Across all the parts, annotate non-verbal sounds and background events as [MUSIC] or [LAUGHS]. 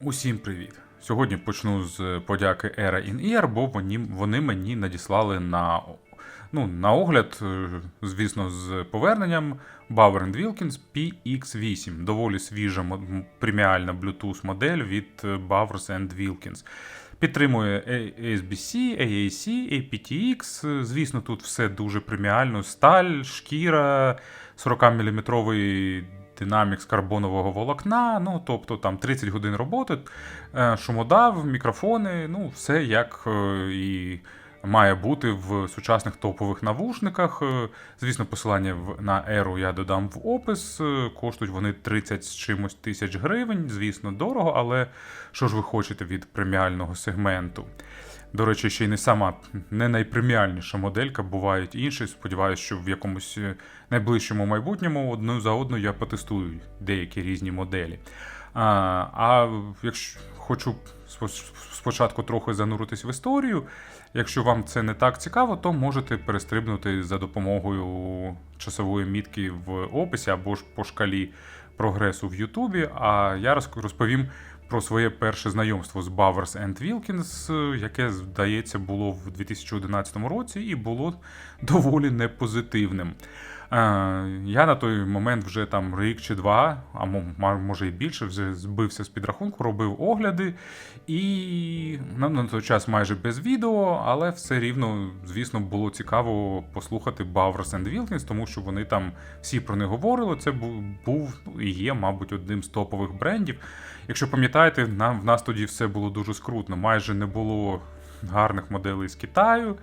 Усім привіт! Сьогодні почну з подяки Era in Ear, бо вони, мені надіслали на, ну, на огляд, е, звісно, з поверненням Bauer Wilkins PX8. Доволі свіжа преміальна Bluetooth модель від е, Bowers Wilkins. Підтримує ASBC, AAC, aptX. Звісно, тут все дуже преміально. Сталь, шкіра, 40-мм динамік з карбонового волокна, ну тобто там 30 годин роботи, е, шумодав, мікрофони, ну все як е, і має бути в сучасних топових навушниках. Е, Звісно, посилання на Aero я додам в опис. Коштують вони 30 з чимось тисяч гривень. Звісно, дорого, але що ж ви хочете від преміального сегменту? До речі, ще й не сама не найпреміальніша моделька, бувають інші. Сподіваюся, що в якомусь е, найближчому майбутньому одну за одну я потестую деякі різні моделі. А, а якщо хочу спочатку трохи зануритись в історію, якщо вам це не так цікаво, то можете перестрибнути за допомогою часової мітки в описі або ж по шкалі прогресу в Ютубі. А я роз- розповім про своє перше знайомство з Bowers and Wilkins, е, яке, здається, було в 2011 році і було доволі непозитивним. Е, Я на той момент вже там рік чи два, а може і більше, вже збився з підрахунку, робив огляди. І на той час майже без відео, але все рівно, звісно, було цікаво послухати Bowers and Wilkins, тому що вони там всі про них говорили. Це був ну, і є, мабуть, одним з топових брендів. Якщо пам'ятаєте, нам в нас тоді все було дуже скрутно. Майже не було гарних моделей з Китаю,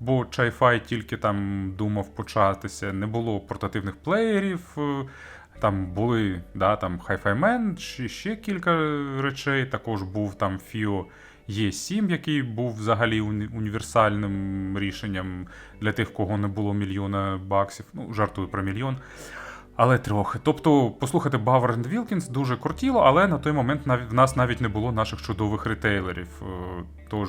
бо Чайфай тільки там думав початися, не було портативних плеєрів. е, Там були да, там Hi-Fi Man, ще, ще кілька речей. Також був там FIO E7, який був взагалі уні- універсальним рішенням для тих, кого не було мільйона баксів. Ну, жартую про мільйон. Але трохи. Тобто, послухати and Wilkins дуже кортіло, але на той момент в нас навіть не було наших чудових ретейлерів. Е, Тож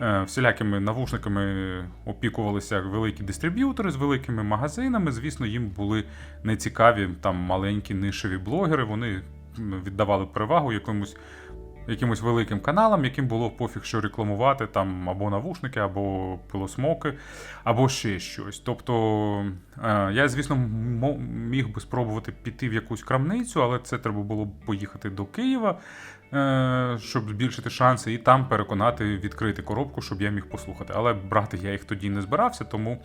всілякими навушниками опікувалися великі дистриб'ютори з великими магазинами. Звісно, їм були нецікаві там маленькі нишеві блогери. Вони віддавали перевагу якомусь. Якимось великим каналам, яким було пофіг, що рекламувати там або навушники, або пилосмоки, або ще щось. Тобто е, я, звісно, міг би спробувати піти в якусь крамницю, але це треба було б поїхати до Києва, е, щоб збільшити шанси, і там переконати відкрити коробку, щоб я міг послухати. Але брати я їх тоді не збирався, тому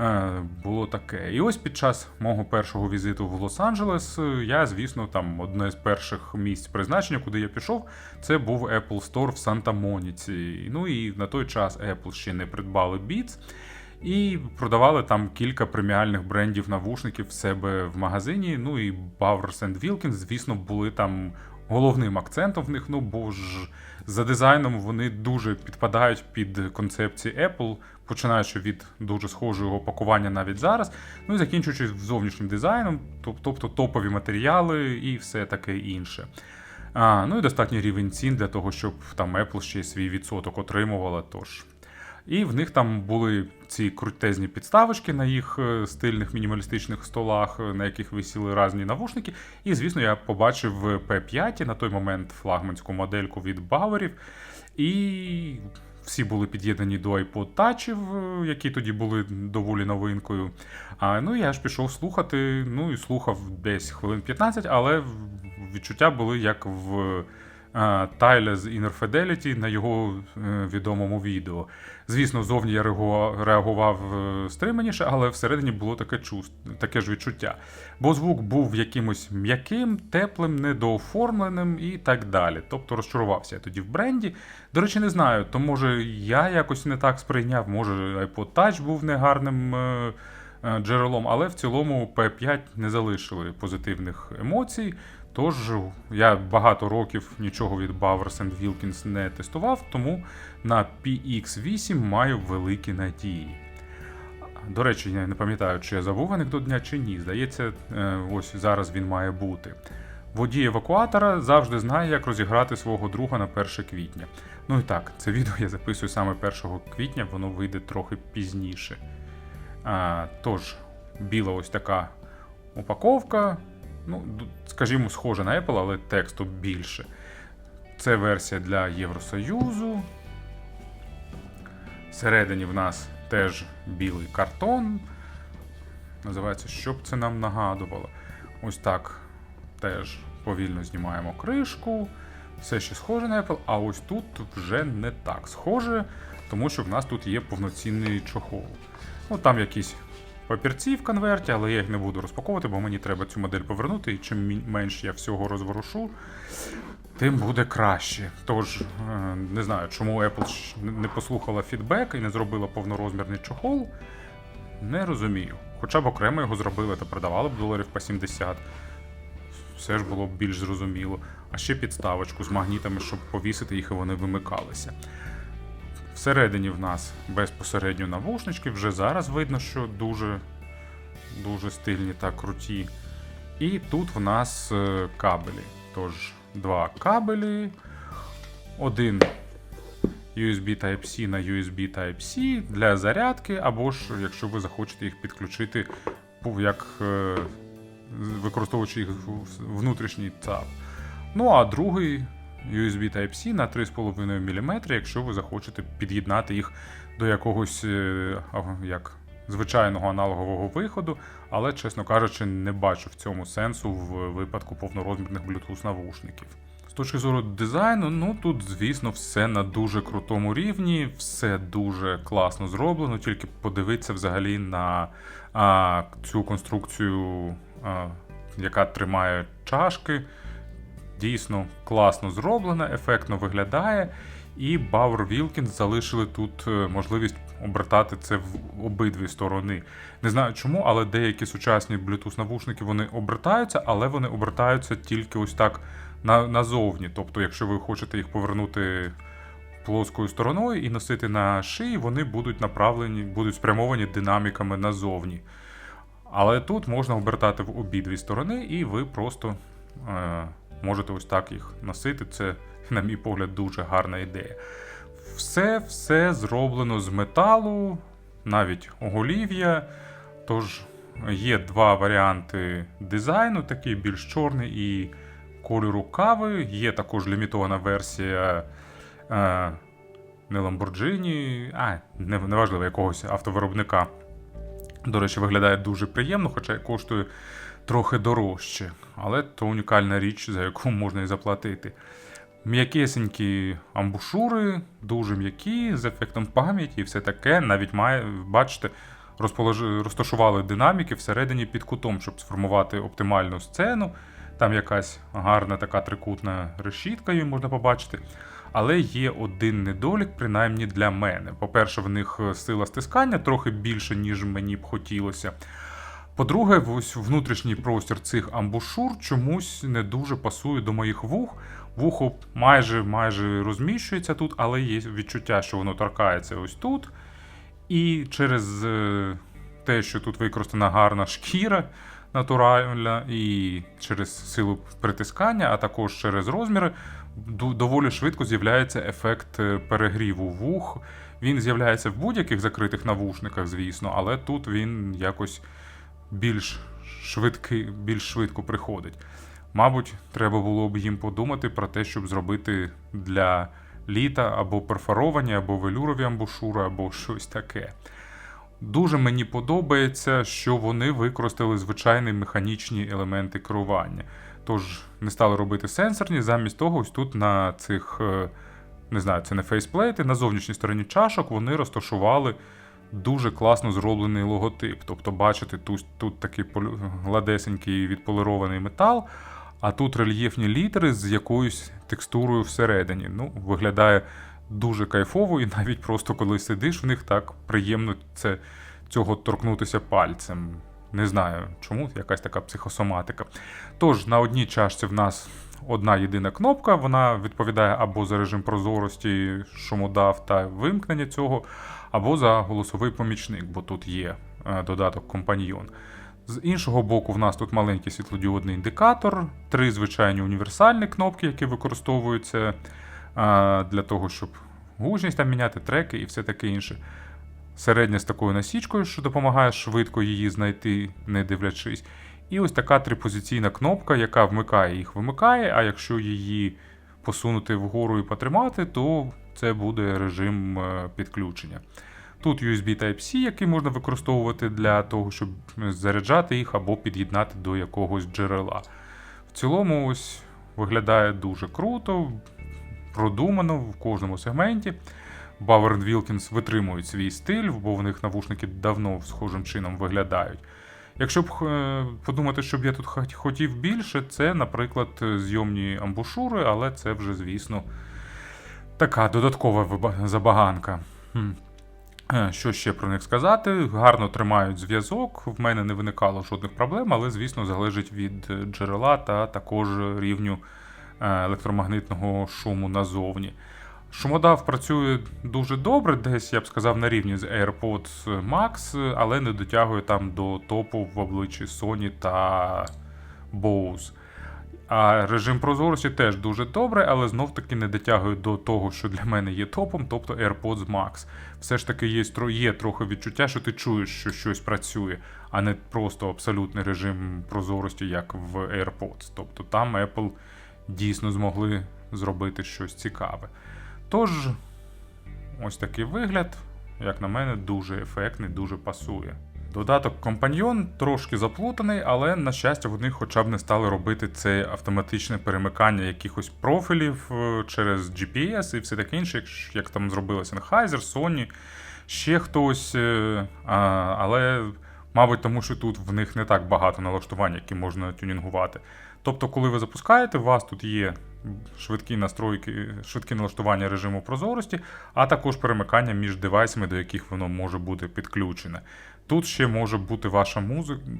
е, було таке. І ось під час мого першого візиту в Лос-Анджелес е, я, звісно, там одне з перших місць призначення, куди я пішов, це був Apple Store в Санта-Моніці. Ну і на той час Apple ще не придбали Beats. І продавали там кілька преміальних брендів навушників в себе в магазині. Ну і Bowers and Wilkins, звісно, були там головним акцентом в них. Ну бо ж за дизайном вони дуже підпадають під концепції Apple, починаючи від дуже схожого пакування навіть зараз. Ну і закінчуючи зовнішнім дизайном, тобто топові матеріали і все таке інше. А, ну і достатній рівень цін для того, щоб там Apple ще свій відсоток отримувала. Тож. І в них там були ці крутезні підставочки на їх е, стильних мінімалістичних столах, е, на яких висіли різні навушники. І, звісно, я побачив в P5 на той момент флагманську модельку від Бауерів. І всі були під'єднані до iPod Touch, які тоді були доволі новинкою. А, ну я ж пішов слухати, ну і слухав десь хвилин 15, але відчуття були як в е, Тайля з Inner Fidelity на його е, відомому відео. Звісно, зовні я реагував, е, стриманіше, але всередині було таке чувств, таке ж відчуття. Бо звук був якимось м'яким, теплим, недооформленим і так далі. Тобто розчарувався я тоді в бренді. До речі, не знаю, то може я якось не так сприйняв, може iPod Touch був негарним. е, е, Джерелом, але в цілому P5 не залишили позитивних емоцій. Тож я багато років нічого від Bowers and Wilkins не тестував, тому на PX8 маю великі надії. До речі, я не пам'ятаю, чи я забув анекдот дня чи ні. Здається, е, ось зараз він має бути. Водій евакуатора завжди знає, як розіграти свого друга на 1 квітня. Ну і так, це відео я записую саме 1 квітня, воно вийде трохи пізніше. А, тож, біла ось така упаковка. Ну, скажімо, схожа на Apple, але тексту більше. Це версія для Євросоюзу. Всередині в нас теж білий картон. Називається, що б це нам нагадувало. Ось так теж повільно знімаємо кришку. Все ще схоже на Apple, а ось тут вже не так схоже, тому що в нас тут є повноцінний чохол. Ну там якісь папірці в конверті, але я їх не буду розпаковувати, бо мені треба цю модель повернути, і чим менше я всього розворушу, тим буде краще. Тож е, не знаю, чому Apple не послухала фідбек і не зробила повнорозмірний чохол. Не розумію. Хоча б окремо його зробили та продавали б доларів по 70. Все ж було б більш зрозуміло. А ще підставочку з магнітами, щоб повісити їх і вони вимикалися. Всередині в нас безпосередньо навушнички, вже зараз видно, що дуже, дуже стильні та круті. І тут в нас е, кабелі. Тож, два кабелі, один USB Type-C на USB Type-C для зарядки, або ж якщо ви захочете їх підключити як е, використовуючи їх внутрішній ЦАП. Ну а другий USB Type-C на 3,5 мм, якщо ви захочете під'єднати їх до якогось е, як звичайного аналогового виходу, але, чесно кажучи, не бачу в цьому сенсу в випадку повнорозмірних Bluetooth навушників. З точки зору дизайну, ну тут, звісно, все на дуже крутому рівні, все дуже класно зроблено, тільки подивитися взагалі на а, цю конструкцію, а, яка тримає чашки. Дійсно класно зроблена, ефектно виглядає. І Bauer Wilkins залишили тут е, можливість обертати це в обидві сторони. Не знаю чому, але деякі сучасні Bluetooth навушники вони обертаються, але вони обертаються тільки ось так на, назовні. Тобто, якщо ви хочете їх повернути плоскою стороною і носити на шиї, вони будуть направлені, будуть спрямовані динаміками назовні. Але тут можна обертати в обидві сторони, і ви просто е, можете ось так їх носити. Це, на мій погляд, дуже гарна ідея. Все, все зроблено з металу, навіть оголів'я. Тож є два варіанти дизайну, такий більш чорний і кольору кави. Є також лімітована версія е, не Lamborghini, а не- неважливо, якогось автовиробника. До речі, виглядає дуже приємно, хоча коштує трохи дорожче. Але то унікальна річ, за яку можна і заплатити. М'якесенькі амбушури, дуже м'які, з ефектом пам'яті і все таке. Навіть має, бачите, розташували динаміки всередині під кутом, щоб сформувати оптимальну сцену. Там якась гарна така трикутна решітка, її можна побачити. Але є один недолік, принаймні для мене. По-перше, в них сила стискання трохи більше, ніж мені б хотілося. По-друге, ось внутрішній простір цих амбушур чомусь не дуже пасує до моїх вух. Вухо майже майже розміщується тут, але є відчуття, що воно торкається ось тут. І через е, те, що тут використана гарна шкіра натуральна, і через силу притискання, а також через розміри, доволі швидко з'являється ефект е, перегріву вух. Він з'являється в будь-яких закритих навушниках, звісно, але тут він якось більш швидкий, більш швидко приходить. Мабуть, треба було б їм подумати про те, щоб зробити для літа або перфоровані, або велюрові амбушури, або щось таке. Дуже мені подобається, що вони використали звичайні механічні елементи керування. Тож не стали робити сенсорні, замість того, ось тут на цих, е, не знаю, це не фейсплейти, на зовнішній стороні чашок вони розташували дуже класно зроблений логотип. Тобто, бачите, тут, тут такий гладесенький відполірований метал, а тут рельєфні літери з якоюсь текстурою всередині. Ну, виглядає дуже кайфово, і навіть просто коли сидиш, в них так приємно це, цього торкнутися пальцем. Не знаю чому, якась така психосоматика. Тож, на одній чашці в нас одна єдина кнопка, вона відповідає або за режим прозорості, шумодав та вимкнення цього, або за голосовий помічник, бо тут є е, додаток компаньйон. З іншого боку, в нас тут маленький світлодіодний індикатор, три звичайні універсальні кнопки, які використовуються е, для того, щоб гучність там міняти, треки і все таке інше. Середня з такою насічкою, що допомагає швидко її знайти, не дивлячись. І ось така трипозиційна кнопка, яка вмикає їх, вимикає, а якщо її посунути вгору і потримати, то це буде режим е, підключення. Тут USB Type-C, який можна використовувати для того, щоб заряджати їх або під'єднати до якогось джерела. В цілому, ось виглядає дуже круто, продумано в кожному сегменті. Bauer Wilkins витримують свій стиль, бо в них навушники давно схожим чином виглядають. Якщо б е, подумати, щоб я тут хотів більше, це, наприклад, зйомні амбушури, але це вже, звісно, така додаткова забаганка. Е, Що ще про них сказати? Гарно тримають зв'язок. В мене не виникало жодних проблем, але, звісно, залежить від джерела та також рівню е, електромагнитного шуму назовні. Шумодав працює дуже добре, десь я б сказав на рівні з AirPods Max, але не дотягує там до топу в обличчі Sony та Bose. А режим прозорості теж дуже добре, але знов таки не дотягує до того, що для мене є топом, тобто AirPods Max. Все ж таки є, є трохи відчуття, що ти чуєш, що щось працює, а не просто абсолютний режим прозорості, як в AirPods. Тобто там Apple дійсно змогли зробити щось цікаве. Тож, ось такий вигляд, як на мене, дуже ефектний, дуже пасує. Додаток компаньйон трошки заплутаний, але на щастя вони хоча б не стали робити це автоматичне перемикання якихось профілів е, через GPS і все таке інше, як, там зробили Sennheiser, Sony, ще хтось. е, але, мабуть, тому що тут в них не так багато налаштувань, які можна тюнінгувати. Тобто, коли ви запускаєте, у вас тут є швидкі настройки, швидкі налаштування режиму прозорості, а також перемикання між девайсами, до яких воно може бути підключене. Тут ще може бути ваша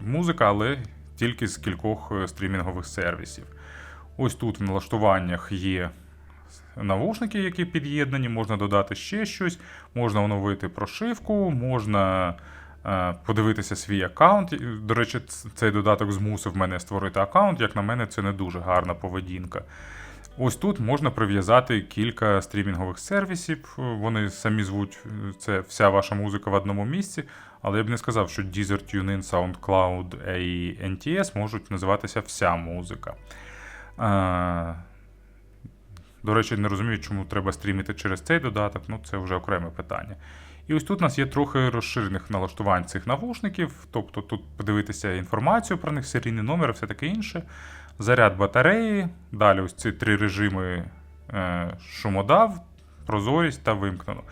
музика, але тільки з кількох е, стрімінгових сервісів. Ось тут в налаштуваннях є навушники, які під'єднані, можна додати ще щось, можна оновити прошивку, можна е, подивитися свій аккаунт. До речі, цей додаток змусив мене створити аккаунт. Як на мене, це не дуже гарна поведінка. Ось тут можна прив'язати кілька стрімінгових сервісів. Вони самі звуть е, це вся ваша музика в одному місці, але я б не сказав, що Deezer, TuneIn, SoundCloud і NTS можуть називатися вся музика. А, до речі, не розумію, чому треба стрімити через цей додаток, ну це вже окреме питання. І ось тут у нас є трохи розширених налаштувань цих навушників, тобто тут подивитися інформацію про них, серійний номер і все таке інше. Заряд батареї, далі ось ці три режими е, шумодав, прозорість та вимкнено.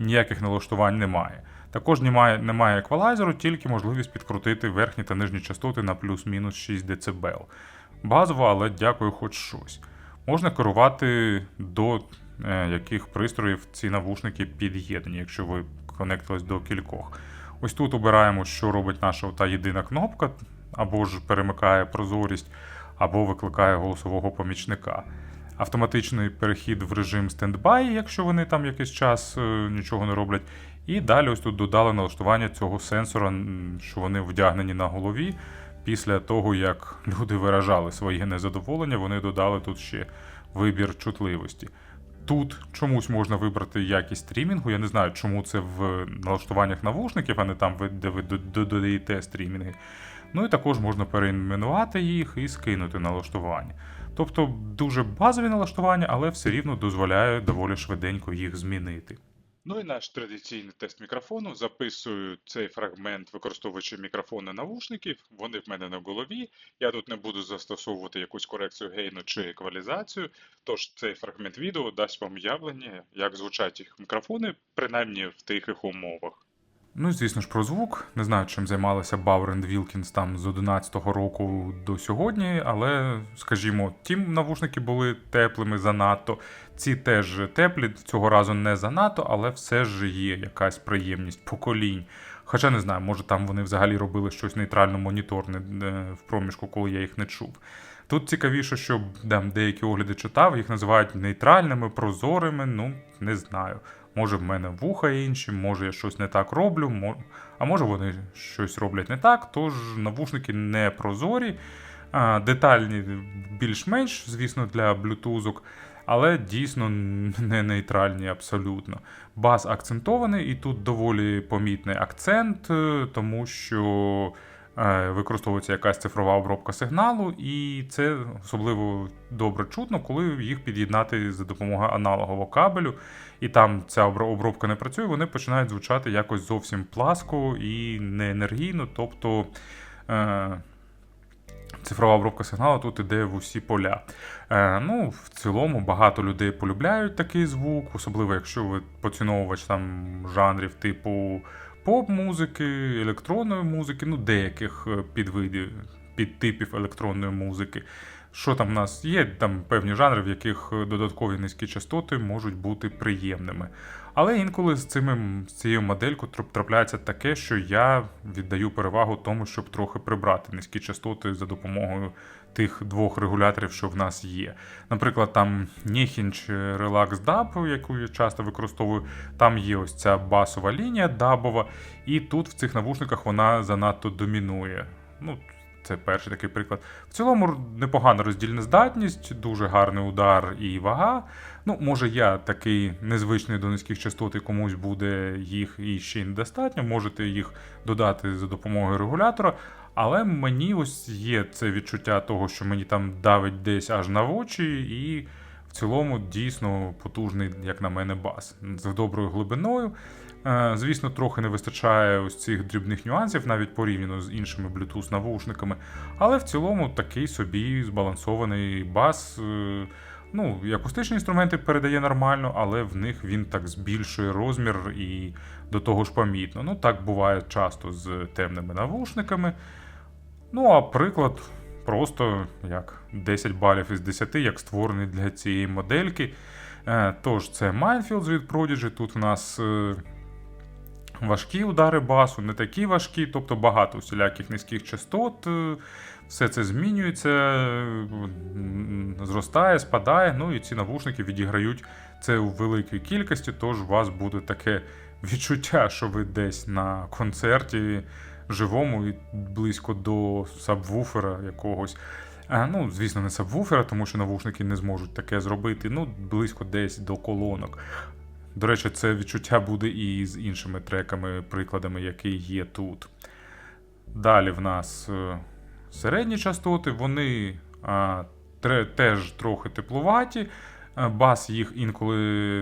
Ніяких налаштувань немає. Також немає, немає еквалайзеру, тільки можливість підкрутити верхні та нижні частоти на плюс-мінус 6 дБ. Базово, але дякую, хоч щось. Можна керувати до е, яких пристроїв ці навушники під'єднані, якщо ви конектились до кількох. Ось тут обираємо, що робить наша та єдина кнопка, або ж перемикає прозорість, або викликає голосового помічника. Автоматичний перехід в режим стендбай, якщо вони там якийсь час е, нічого не роблять. І далі ось тут додали налаштування цього сенсора, що вони вдягнені на голові. Після того, як люди виражали своє незадоволення, вони додали тут ще вибір чутливості. Тут чомусь можна вибрати якість стрімінгу. Я не знаю, чому це в налаштуваннях навушників, а не там, де ви до- до- додаєте стрімінги. Ну і також можна переіменувати їх і скинути налаштування. Тобто дуже базові налаштування, але все рівно дозволяє доволі швиденько їх змінити. Ну і наш традиційний тест мікрофону. Записую цей фрагмент, використовуючи мікрофони навушників. Вони в мене на голові. Я тут не буду застосовувати якусь корекцію гейну чи еквалізацію. Тож цей фрагмент відео дасть вам уявлення, як звучать їх мікрофони, принаймні в тихих умовах. Ну звісно ж про звук. Не знаю, чим займалися Bauer Wilkins там з 11-го року до сьогодні, але, скажімо, ті навушники були теплими занадто. Ці теж теплі, цього разу не занадто, але все ж є якась приємність поколінь. Хоча не знаю, може там вони взагалі робили щось нейтрально моніторне е, в проміжку, коли я їх не чув. Тут цікавіше, що там деякі огляди читав, їх називають нейтральними, прозорими, ну не знаю. Може в мене вуха інші, може я щось не так роблю, а може вони щось роблять не так, тож навушники не прозорі, детальні більш-менш, звісно, для блютузок, але дійсно не нейтральні абсолютно. Бас акцентований, і тут доволі помітний акцент, е, тому що використовується якась цифрова обробка сигналу, і це особливо добре чутно, коли їх під'єднати за допомогою аналогового кабелю, і там ця обробка не працює, вони починають звучати якось зовсім пласко і неенергійно. Тобто е, цифрова обробка сигналу тут іде в усі поля. Е, ну, в цілому багато людей полюбляють такий звук, особливо якщо ви поціновувач там жанрів типу поп-музики, електронної музики, ну деяких е, підвидів, підтипів електронної музики. Що там в нас є? Там певні жанри, в яких е, додаткові низькі частоти можуть бути приємними. Але інколи з цими з цією моделькою трапляється таке, що я віддаю перевагу тому, щоб трохи прибрати низькі частоти за допомогою тих двох регуляторів, що в нас є. Наприклад, там Ніхінч Relax Dub, яку я часто використовую, там є ось ця басова лінія дабова, і тут в цих навушниках вона занадто домінує. Ну, це перший такий приклад. В цілому непогана роздільна здатність, дуже гарний удар і вага. Ну, може, я такий незвичний до низьких частот, і комусь буде їх і ще недостатньо. Можете їх додати за допомогою регулятора. Але мені ось є це відчуття того, що мені там давить десь аж на очі, і в цілому дійсно потужний, як на мене, бас з доброю глибиною. Е, Звісно, трохи не вистачає ось цих дрібних нюансів, навіть порівняно з іншими Bluetooth навушниками. Але в цілому такий собі збалансований бас. Ну, і акустичні інструменти передає нормально, але в них він так збільшує розмір і до того ж помітно. Ну, так буває часто з темними навушниками. Ну, а приклад просто як 10 балів із 10, як створений для цієї модельки. Е, Тож, це Minefields від Prodigy. Тут в нас е, важкі удари басу, не такі важкі, тобто багато всіляких низьких частот. е, Все це змінюється, е, зростає, спадає. Ну і ці навушники відіграють це у великій кількості, тож у вас буде таке [LAUGHS] відчуття, що ви десь на концерті живому і близько до сабвуфера якогось. Ну, звісно, не сабвуфера, тому що навушники не зможуть таке зробити. Ну, близько десь до колонок. До речі, це відчуття буде і з іншими треками, прикладами, які є тут. Далі в нас е, середні частоти, вони а, тре- теж трохи теплуваті. Е, Бас їх інколи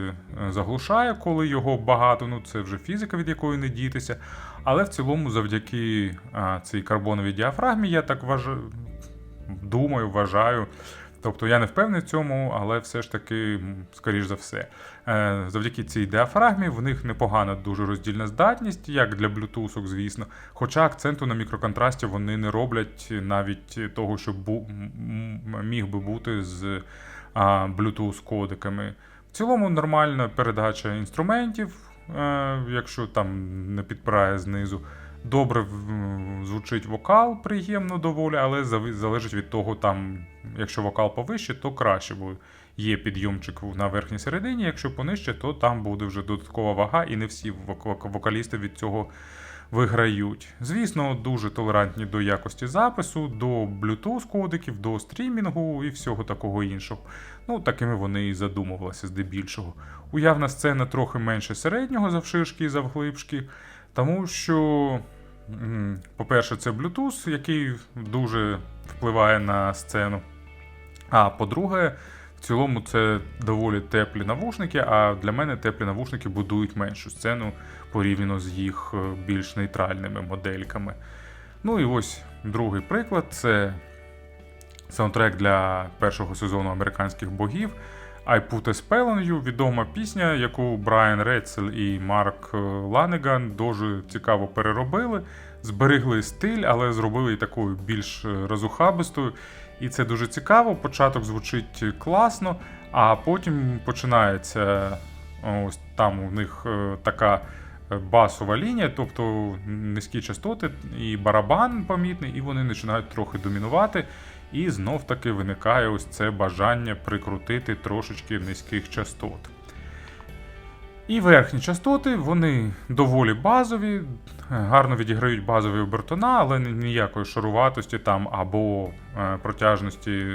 е, заглушає, коли його багато. Ну, це вже фізика, від якої не дітися. Але в цілому, завдяки а, цій карбоновій діафрагмі, я так вважаю, думаю, вважаю. Тобто я не впевнений в цьому, але все ж таки, скоріш за все. Е, Завдяки цій діафрагмі в них непогана дуже роздільна здатність, як для Bluetooth, звісно. Хоча акценту на мікроконтрасті вони не роблять навіть того, що міг би бути з кодеками. В цілому нормальна передача інструментів, е, якщо там не підпирає знизу. Добре звучить вокал, приємно доволі, але залежить від того, там, якщо вокал повище, то краще, бо є підйомчик на верхній середині, якщо понижче, то там буде вже додаткова вага, і не всі вок- вок- вокалісти від цього виграють. Звісно, дуже толерантні до якості запису, до Bluetooth кодиків, до стрімінгу і всього такого іншого. Ну, такими вони і задумувалися здебільшого. Уявна сцена трохи менше середнього завширшки і завглибшки, тому що, по-перше, це Bluetooth, який дуже впливає на сцену. А по-друге, в цілому це доволі теплі навушники, а для мене теплі навушники будують меншу сцену порівняно з їх е, більш нейтральними модельками. Ну і ось другий приклад це саундтрек для першого сезону американських богів. I Put a Spell on You, відома пісня, яку Брайан Ретцел і Марк Ланеган дуже цікаво переробили, зберегли стиль, але зробили її такою більш розухабистою. І це дуже цікаво. Початок звучить класно, а потім починається ось там у них е, така басова лінія, тобто низькі частоти і барабан помітний, і вони починають трохи домінувати. І знов таки виникає ось це бажання прикрутити трошечки низьких частот. І верхні частоти, вони доволі базові, гарно відіграють базові обертона, але ніякої шаруватості там або е, протяжності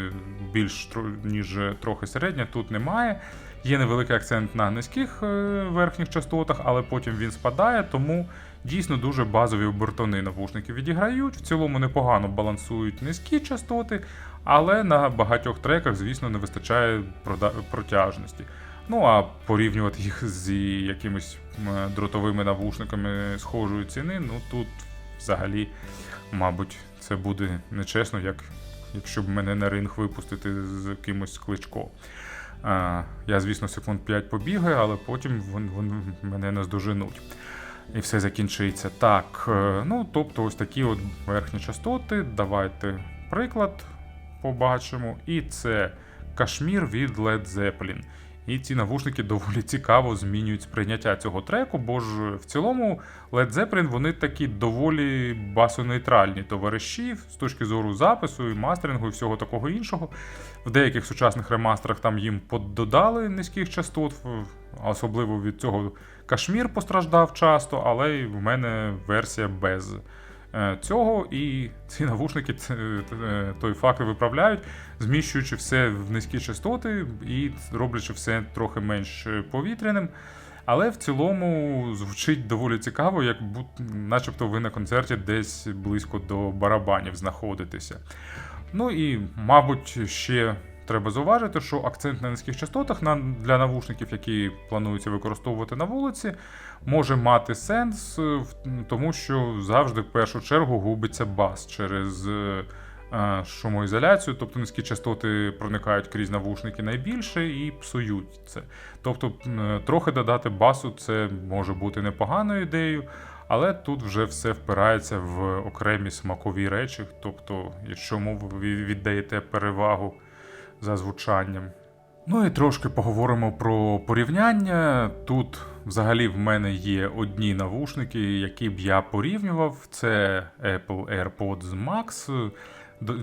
більш ніж трохи середня тут немає. Є невеликий акцент на низьких е, верхніх частотах, але потім він спадає, тому дійсно дуже базові обертони навушників відіграють. В цілому непогано балансують низькі частоти, але на багатьох треках, звісно, не вистачає протяжності. Ну а порівнювати їх з якимись дротовими навушниками схожої ціни, ну тут взагалі, мабуть, це буде нечесно, як якщо б мене на ринг випустити з кимось кличко. Я, звісно, секунд 5 побігаю, але потім вони мене наздоженуть. І все закінчиться. Так, е, ну тобто, ось такі от верхні частоти. Давайте приклад побачимо. І це кашмір від Led Zeppelin. І ці навушники доволі цікаво змінюють сприйняття цього треку, бо ж в цілому Led Zeppelin вони такі доволі басонейтральні товариші з точки зору запису і мастерингу і всього такого іншого. В деяких сучасних ремастерах там їм пододали низьких частот, особливо від цього кашмір постраждав часто, але й в мене версія без цього. І ці навушники е, той факт виправляють, зміщуючи все в низькі частоти і роблячи все трохи менш е, повітряним. Але в цілому звучить доволі цікаво, як начебто ви на концерті десь близько до барабанів знаходитеся. Ну і, мабуть, ще треба зауважити, що акцент на низьких частотах для навушників, які планується використовувати на вулиці, може мати сенс, е, тому що завжди в першу чергу губиться бас через е, е, шумоізоляцію, тобто низькі частоти проникають крізь навушники найбільше і псують це. Тобто, трохи додати басу це може бути непоганою ідеєю. Але тут вже все впирається в окремі смакові речі. Тобто, якщо ви віддаєте перевагу за звучанням. Ну і трошки поговоримо про порівняння. Тут взагалі в мене є одні навушники, які б я порівнював. Це Apple AirPods Max.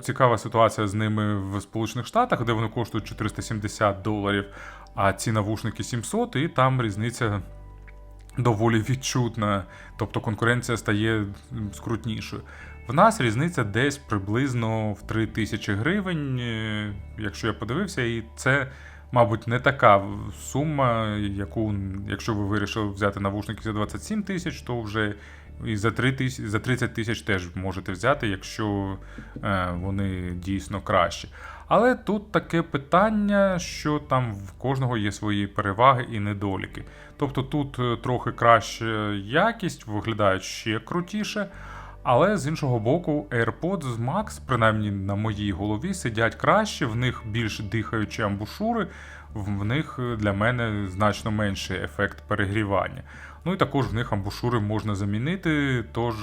Цікава ситуація з ними в Сполучених Штатах, де вони коштують 470 доларів, а ці навушники 700, і там різниця доволі відчутна, тобто конкуренція стає скрутнішою. В нас різниця десь приблизно в 3 тисячі гривень, е, якщо я подивився, і це, мабуть, не така сума, яку, якщо ви вирішили взяти навушники за 27 тисяч, то вже і за 3 тисяч, за 30 тисяч теж можете взяти, якщо е, вони дійсно кращі. Але тут таке питання, що там в кожного є свої переваги і недоліки. Тобто тут е, трохи краща якість, виглядають ще крутіше. Але з іншого боку, AirPods Max, принаймні на моїй голові, сидять краще, в них більш дихаючі амбушури, в в них е, для мене значно менший ефект перегрівання. Ну і також в них амбушури можна замінити, тож,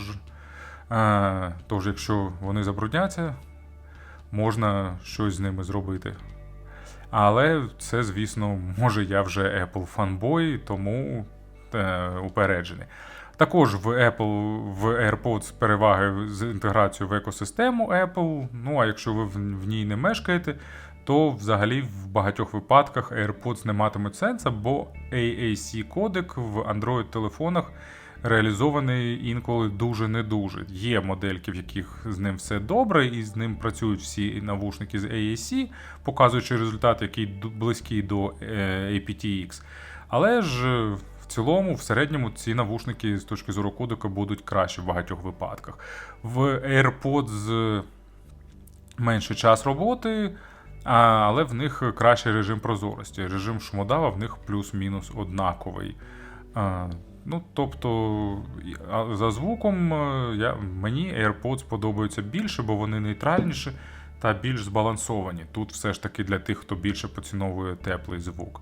е, тож якщо вони забрудняться, можна щось з ними зробити. Але це, звісно, може я вже Apple фанбой, тому е, упереджений. Також в Apple в AirPods переваги з інтеграцією в екосистему Apple. Ну а якщо ви в, ній не мешкаєте, то взагалі в багатьох випадках AirPods не матимуть сенсу, бо AAC кодек в Android-телефонах реалізований інколи дуже не дуже. Є модельки, в яких з ним все добре, і з ним працюють всі навушники з AAC, показуючи результат, який близький до е, aptX. Але ж цілому, в середньому, ці навушники з точки зору кодека будуть краще в багатьох випадках. В AirPods менший час роботи, але в них кращий режим прозорості. Режим шмодава в них плюс-мінус однаковий. Ну, тобто, за звуком е, я, мені AirPods подобаються більше, бо вони нейтральніші та більш збалансовані. Тут все ж таки для тих, хто більше поціновує теплий звук.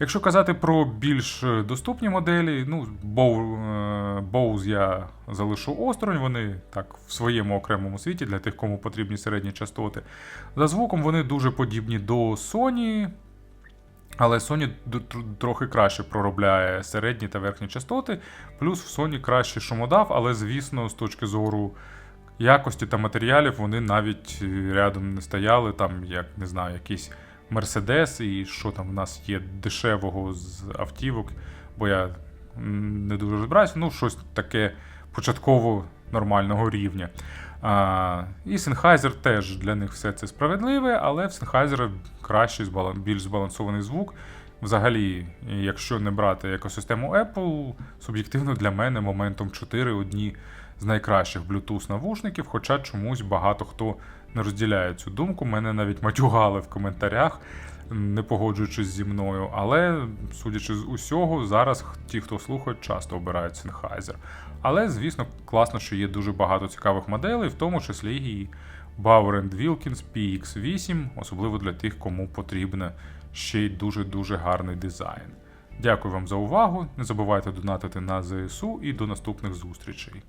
Якщо казати про більш доступні моделі, ну, Bow- е, Bose я залишу осторонь, вони так в своєму окремому світі для тих, кому потрібні середні частоти. За звуком вони дуже подібні до Sony, але Sony трохи краще проробляє середні та верхні частоти. Плюс в Sony краще шумодав, але звісно, з точки зору якості та матеріалів вони навіть е, рядом не стояли, там, як не знаю, якийсь Мерседес і що там в нас є дешевого з автівок, бо я не дуже розбираюся, ну щось таке початково нормального рівня. А, і Sennheiser теж для них все це справедливе, але в Sennheiser кращий, більш збалансований звук. Взагалі, якщо не брати екосистему Apple, суб'єктивно для мене моментом 4 одні з найкращих Bluetooth навушників, хоча чомусь багато хто не розділяє цю думку. Мене навіть матюгали в коментарях, не погоджуючись зі мною. Але, судячи з усього, зараз ті, хто слухають, часто обирають Sennheiser. Але, звісно, класно, що є дуже багато цікавих моделей, в тому числі і Bauer Wilkins PX8, особливо для тих, кому потрібен ще й дуже-дуже гарний дизайн. Дякую вам за увагу. Не забувайте донатити на ЗСУ і до наступних зустрічей.